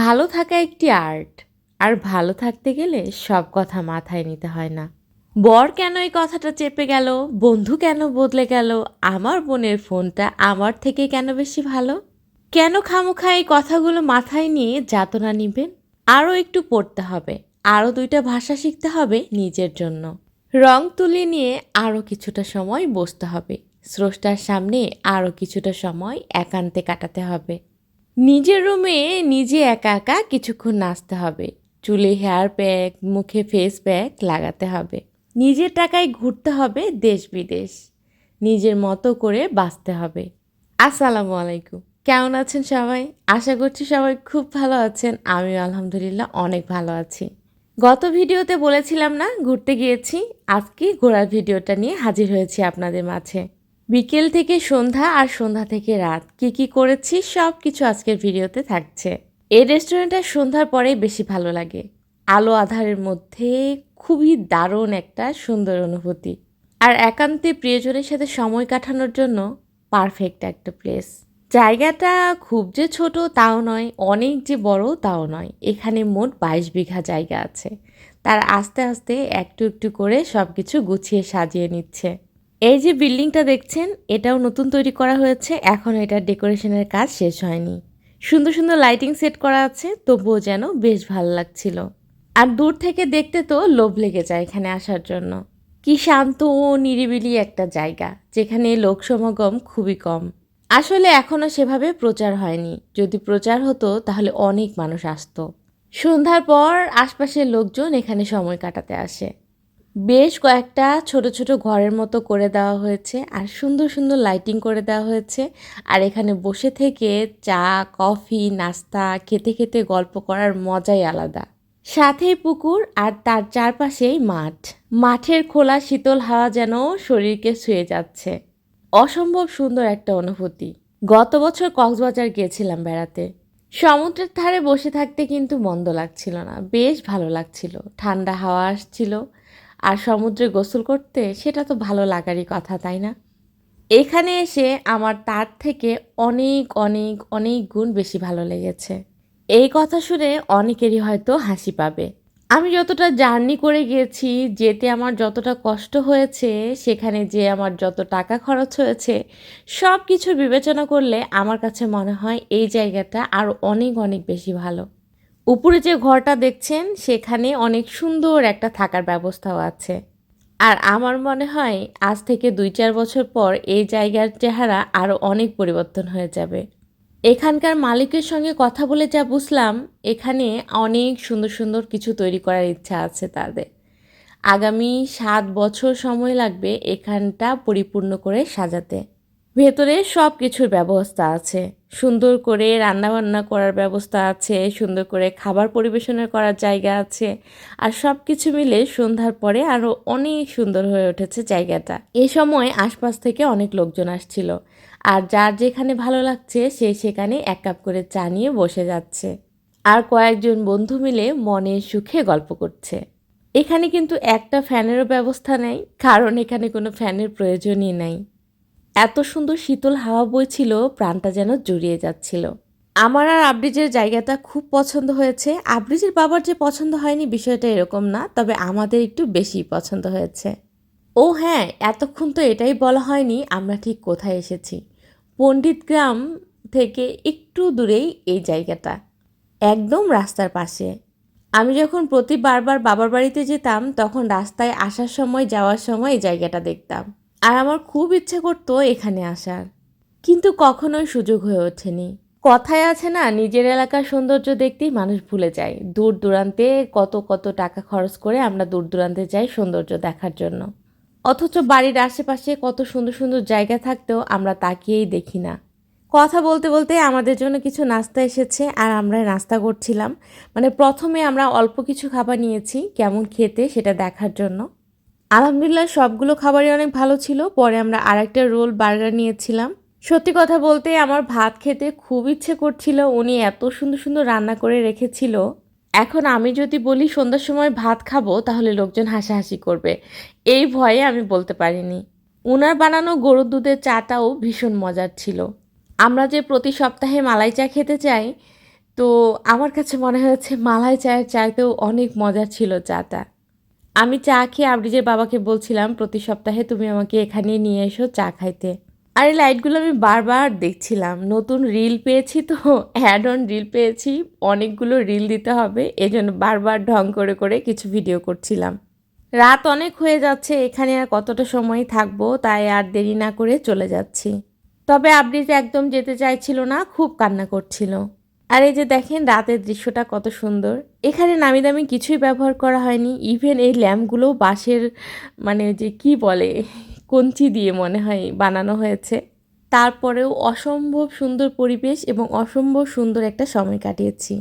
ভালো থাকা একটি আর্ট, আর ভালো থাকতে গেলে সব কথা মাথায় নিতে হয় না। বর কেন এই কথাটা চেপে গেল? বন্ধু কেন বদলে গেল? আমার বোনের ফোনটা আমার থেকে কেন বেশি ভালো? কেন খামোখা এই কথাগুলো মাথায় নিয়ে যাতনা নিবেন? আরও একটু পড়তে হবে, আরও দুইটা ভাষা শিখতে হবে নিজের জন্য। রং তুলি নিয়ে আরও কিছুটা সময় বসতে হবে, স্রষ্টার সামনে আরও কিছুটা সময় একান্তে কাটাতে হবে। নিজের রুমে নিজে একা একা কিছুক্ষণ নাচতে হবে। চুলে হেয়ার প্যাক মুখে ফেস প্যাক লাগাতে হবে। নিজের টাকায় ঘুরতে হবে দেশ বিদেশ। নিজের মতো করে বাঁচতে হবে। আসসালামু আলাইকুম। কেমন আছেন সবাই? আশা করছি সবাই খুব ভালো আছেন। আমিও আলহামদুলিল্লাহ অনেক ভালো আছি। গত ভিডিওতে বলেছিলাম না, ঘুরতে গিয়েছি। আজকে ঘোরার ভিডিওটা নিয়ে হাজির হয়েছি আপনাদের মাঝে। বিকেল থেকে সন্ধ্যা আর সন্ধ্যা থেকে রাত। কি কি করেছি সব কিছু আজকের ভিডিওতে থাকছে। এই রেস্টুরেন্টটা সন্ধ্যার পরেই বেশি ভালো লাগে। আলো আধারের মধ্যে খুবই দারুণ একটা সুন্দর অনুভূতি। আর একান্তে প্রিয়জনের সাথে সময় কাটানোর জন্য পারফেক্ট একটা প্লেস জায়গাটা খুব যে ছোট তাও নয়, অনেক যে বড় তাও নয়। এখানে মোট বাইশ বিঘা জায়গা আছে। তার আস্তে আস্তে একটু একটু করে সব কিছু গুছিয়ে সাজিয়ে নিচ্ছে। এই যে বিল্ডিংটা দেখছেন, এটাও নতুন তৈরি করা হয়েছে, এখনও এটার ডেকোরেশনের কাজ শেষ হয়নি। সুন্দর সুন্দর লাইটিং সেট করা আছে, তবুও যেন বেশ ভালো লাগছিল। আর দূর থেকে দেখতে তো লোভ লেগে যায় এখানে আসার জন্য। কি শান্ত ও নিরিবিলি একটা জায়গা, যেখানে লোক সমাগম খুবই কম। আসলে এখনও সেভাবে প্রচার হয়নি। যদি প্রচার হতো, তাহলে অনেক মানুষ আসতো। সন্ধ্যার পর আশপাশের লোকজন এখানে সময় কাটাতে আসে। বেশ কয়েকটা ছোট ছোট ঘরের মতো করে দেওয়া হয়েছে আর সুন্দর সুন্দর লাইটিং করে দেওয়া হয়েছে। আর এখানে বসে থেকে চা, কফি, নাস্তা, খেতে খেতে গল্প করার মজাই আলাদা। সাথেই পুকুর আর তার চারপাশেই মাঠ। মাঠের খোলা শীতল হাওয়া যেন শরীরকে ছুঁয়ে যাচ্ছে। অসম্ভব সুন্দর একটা অনুভূতি। গত বছর কক্সবাজার গিয়েছিলাম বেড়াতে। সমুদ্রের ধারে বসে থাকতে কিন্তু মন্দ লাগছিল না, বেশ ভালো লাগছিল। ঠান্ডা হাওয়া আসছিল আর সমুদ্রে গোসল করতে, সেটা তো ভালো লাগারই কথা, তাই না? এখানে এসে আমার তার থেকে অনেক অনেক অনেক গুণ বেশি ভালো লেগেছে। এই কথা শুনে অনেকেরই হয়তো হাসি পাবে। আমি যতটা জার্নি করে গিয়েছি, যেতে আমার যতটা কষ্ট হয়েছে, সেখানে যে আমার যত টাকা খরচ হয়েছে সব কিছু বিবেচনা করলে আমার কাছে মনে হয় এই জায়গাটা আরও অনেক অনেক বেশি ভালো। উপরে যে ঘরটা দেখছেন, সেখানে অনেক সুন্দর একটা থাকার ব্যবস্থাও আছে। আর আমার মনে হয় আজ থেকে দুই চার বছর পর এই জায়গার চেহারা আরও অনেক পরিবর্তন হয়ে যাবে। এখানকার মালিকের সঙ্গে কথা বলে যা বুঝলাম, এখানে অনেক সুন্দর সুন্দর কিছু তৈরি করার ইচ্ছা আছে তাদের। আগামী সাত বছর সময় লাগবে এখানটা পরিপূর্ণ করে সাজাতে। ভেতরে সব কিছুর ব্যবস্থা আছে। সুন্দর করে রান্নাবান্না করার ব্যবস্থা আছে, সুন্দর করে খাবার পরিবেশনের করার জায়গা আছে। আর সব কিছু মিলে সন্ধ্যার পরে আরও অনেক সুন্দর হয়ে উঠেছে জায়গাটা। এ সময় আশপাশ থেকে অনেক লোকজন আসছিল। আর যার যেখানে ভালো লাগছে, সে সেখানে এক কাপ করে চা নিয়ে বসে যাচ্ছে। আর কয়েকজন বন্ধু মিলে মনের সুখে গল্প করছে। এখানে কিন্তু একটা ফ্যানেরও ব্যবস্থা নেই, কারণ এখানে কোনো ফ্যানের প্রয়োজনই নাই। এত সুন্দর শীতল হাওয়া বইছিল প্রাণটা যেন জড়িয়ে যাচ্ছিল। আমার আর আবরিজের জায়গাটা খুব পছন্দ হয়েছে। আবরিজের বাবার যে পছন্দ হয়নি বিষয়টা এরকম না, তবে আমাদের একটু বেশি পছন্দ হয়েছে। ও হ্যাঁ এতক্ষণ তো এটাই বলা হয়নি, আমরা ঠিক কোথায় এসেছি। পণ্ডিত গ্রাম থেকে একটু দূরেই এই জায়গাটা। একদম রাস্তার পাশে। আমি যখন প্রতি বারবার বাবার বাড়িতে যেতাম, তখন রাস্তায় আসার সময়, যাওয়ার সময় এই জায়গাটা দেখতাম। আর আমার খুব ইচ্ছে করতো এখানে আসার। কিন্তু কখনোই সুযোগ হয়ে ওঠেনি। কথায় আছে না, নিজের এলাকার সৌন্দর্য দেখতেই মানুষ ভুলে যায়। দূর দূরান্তে কত কত টাকা খরচ করে আমরা দূর দূরান্তে যাই সৌন্দর্য দেখার জন্য। অথচ বাড়ির আশেপাশে কত সুন্দর সুন্দর জায়গা থাকতেও আমরা তাকিয়েই দেখি না। কথা বলতে বলতে আমাদের জন্য কিছু নাস্তা এসেছে আর আমরা নাস্তা করছিলাম। মানে প্রথমে আমরা অল্প কিছু খাবার নিয়েছি, কেমন খেতে সেটা দেখার জন্য। আলহামদুলিল্লাহ, সবগুলো খাবারই অনেক ভালো ছিল। পরে আমরা আরেকটা রোল বার্গার নিয়েছিলাম। সত্যি কথা বলতে আমার ভাত খেতে খুব ইচ্ছে করছিল। উনি এত সুন্দর সুন্দর রান্না করে রেখেছিল। এখন আমি যদি বলি সন্ধ্যার সময় ভাত খাব, তাহলে লোকজন হাসাহাসি করবে। এই ভয়ে আমি বলতে পারিনি। উনার বানানো গরুর দুধের চাটাও ভীষণ মজার ছিল। আমরা যে প্রতি সপ্তাহে মালাই চা খেতে চাই, তো আমার কাছে মনে হয়েছে মালাই চায়ের চাইতেও অনেক মজার ছিল চাটা। আমি চা খেয়ে আবরিজের বাবাকে বলছিলাম, প্রতি সপ্তাহে তুমি আমাকে এখানে নিয়ে এসো চা খাইতে। আর এই লাইটগুলো আমি বারবার দেখছিলাম। নতুন রিল পেয়েছি তো অ্যাড অন রিল পেয়েছি, অনেকগুলো রিল দিতে হবে, এজন্য বারবার ঢং করে করে কিছু ভিডিও করছিলাম। রাত অনেক হয়ে যাচ্ছে, এখানে আর কতটা সময় থাকব তাই আর দেরি না করে চলে যাচ্ছি। তবে আবরিজ একদম যেতে চাইছিল না, খুব কান্না করছিল। আর এই যে দেখেন রাতের দৃশ্যটা কত সুন্দর। এখানে নামি দামি কিছুই ব্যবহার করা হয়নি। ইভেন এই ল্যাম্পগুলোও বাঁশের মানে যে কি বলে, কঞ্চি দিয়ে মনে হয় বানানো হয়েছে। তারপরেও অসম্ভব সুন্দর পরিবেশ এবং অসম্ভব সুন্দর একটা সময় কাটিয়েছি।